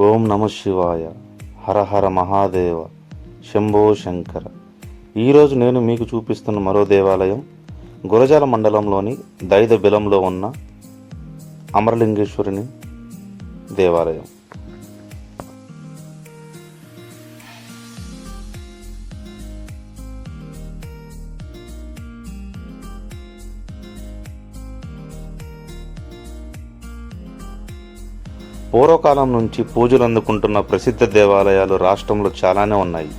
ఓం నమ శివాయ. హర హర మహాదేవ. శంభో శంకర. ఈరోజు నేను మీకు చూపిస్తున్న మరో దేవాలయం గురజాల మండలంలోని దైద బిలంలో ఉన్న అమరలింగేశ్వరుని దేవాలయం. పూర్వకాలం నుంచి పూజలు అందుకుంటున్న ప్రసిద్ధ దేవాలయాలు రాష్ట్రంలో చాలానే ఉన్నాయి.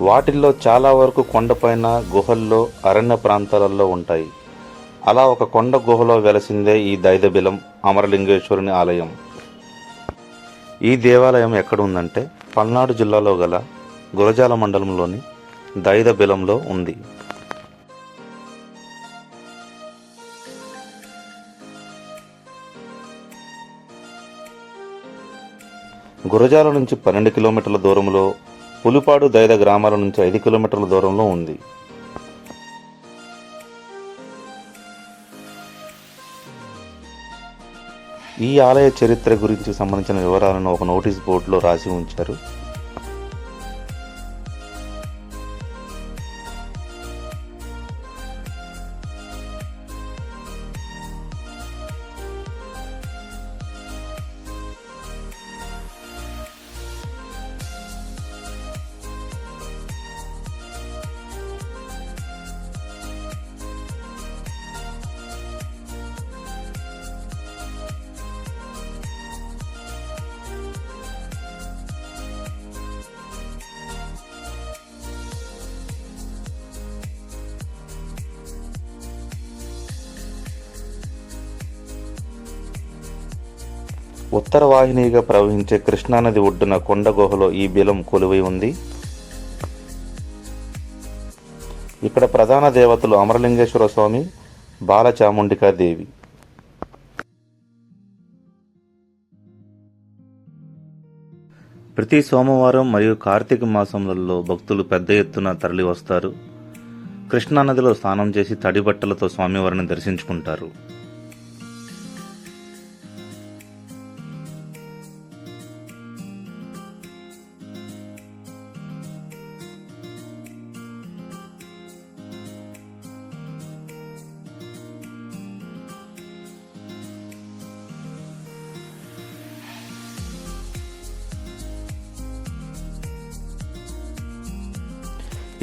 వాటిల్లో చాలా వరకు కొండపైన గుహల్లో అరణ్య ప్రాంతాలలో ఉంటాయి. అలా ఒక కొండ గుహలో వెలసిందే ఈ దైదబిలం అమరలింగేశ్వరుని ఆలయం. ఈ దేవాలయం ఎక్కడ ఉందంటే పల్నాడు జిల్లాలో గల గురజాల మండలంలోని దైదబిలంలో ఉంది. గురజాల నుంచి పన్నెండు కిలోమీటర్ల దూరంలో పులిపాడు దైద గ్రామాల నుంచి ఐదు కిలోమీటర్ల దూరంలో ఉంది. ఈ ఆలయ చరిత్ర గురించి సంబంధించిన వివరాలను ఒక నోటీస్ బోర్డులో రాసి ఉంచారు. ఉత్తర వాహినిగా ప్రవహించే కృష్ణానది ఒడ్డున కొండ గుహలో ఈ బిలం కొలువై ఉంది. ఇక్కడ ప్రధాన దేవతలు అమరలింగేశ్వర స్వామి బాలచాముండికా దేవి. ప్రతి సోమవారం మరియు కార్తీక మాసములలో భక్తులు పెద్ద ఎత్తున తరలి వస్తారు. కృష్ణానదిలో స్నానం చేసి తడి బట్టలతో స్వామివారిని దర్శించుకుంటారు.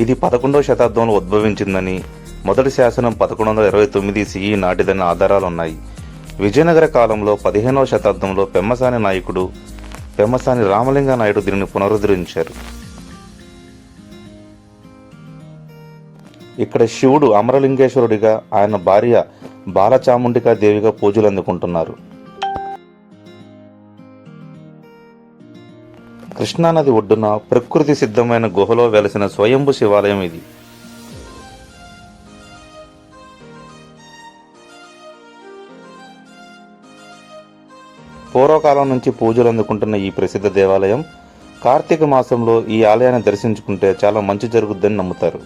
ఇది పదకొండవ శతాబ్దంలో ఉద్భవించిందని మొదటి శాసనం పదకొండు వందల ఇరవై తొమ్మిది సిఈ నాటిదని ఆధారాలున్నాయి. విజయనగర కాలంలో పదిహేనవ శతాబ్దంలో పెమ్మసాని నాయకుడు పెమ్మసాని రామలింగ నాయుడు దీనిని పునరుద్ధరించారు. ఇక్కడ శివుడు అమరలింగేశ్వరుడిగా ఆయన భార్య బాలచాముండికా దేవిగా పూజలు అందుకుంటున్నారు కృష్ణానది ఒడ్డున ప్రకృతి సిద్ధమైన గుహలో వెలసిన స్వయంభు శివాలయం ఇది. పూర్వకాలం నుంచి పూజలు అందుకుంటున్న ఈ ప్రసిద్ధ దేవాలయం కార్తీక మాసంలో ఈ ఆలయాన్ని దర్శించుకుంటే చాలా మంచి జరుగుద్దని నమ్ముతారు.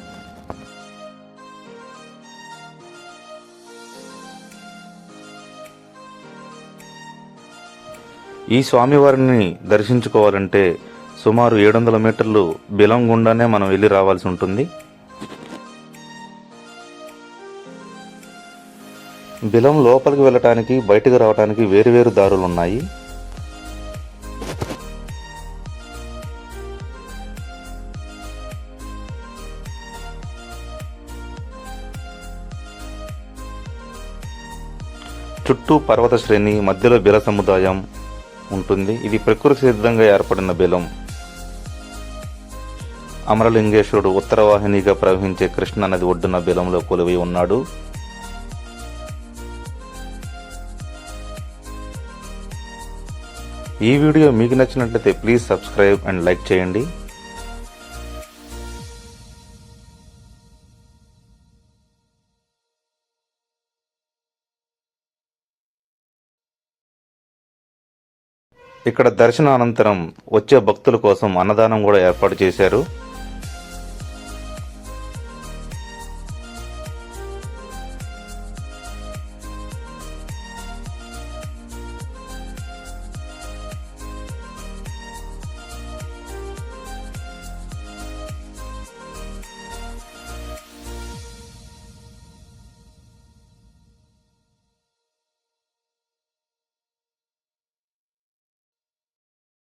ఈ స్వామివారిని దర్శించుకోవాలంటే సుమారు ఏడు వందల మీటర్లు బిలం గుండానే మనం వెళ్ళి రావాల్సి ఉంటుంది. బిలం లోపలికి వెళ్ళటానికి బయటకు రావడానికి వేరువేరు దారులు ఉన్నాయి చుట్టూ పర్వత శ్రేణి మధ్యలో బిల సముదాయం ఉంటుంది. ఇది ప్రకృతి సిద్ధంగా ఏర్పడిన బిలం. అమరలింగేశ్వరుడు ఉత్తరవాహినిగా ప్రవహించే కృష్ణా నది ఒడ్డున బిలంలో కొలువై ఉన్నాడు. ఈ వీడియో మీకు నచ్చినట్లయితే ప్లీజ్ సబ్స్క్రైబ్ అండ్ లైక్ చేయండి. ఇక్కడ దర్శనానంతరం వచ్చే భక్తుల కోసం అన్నదానం కూడా ఏర్పాటు చేశారు.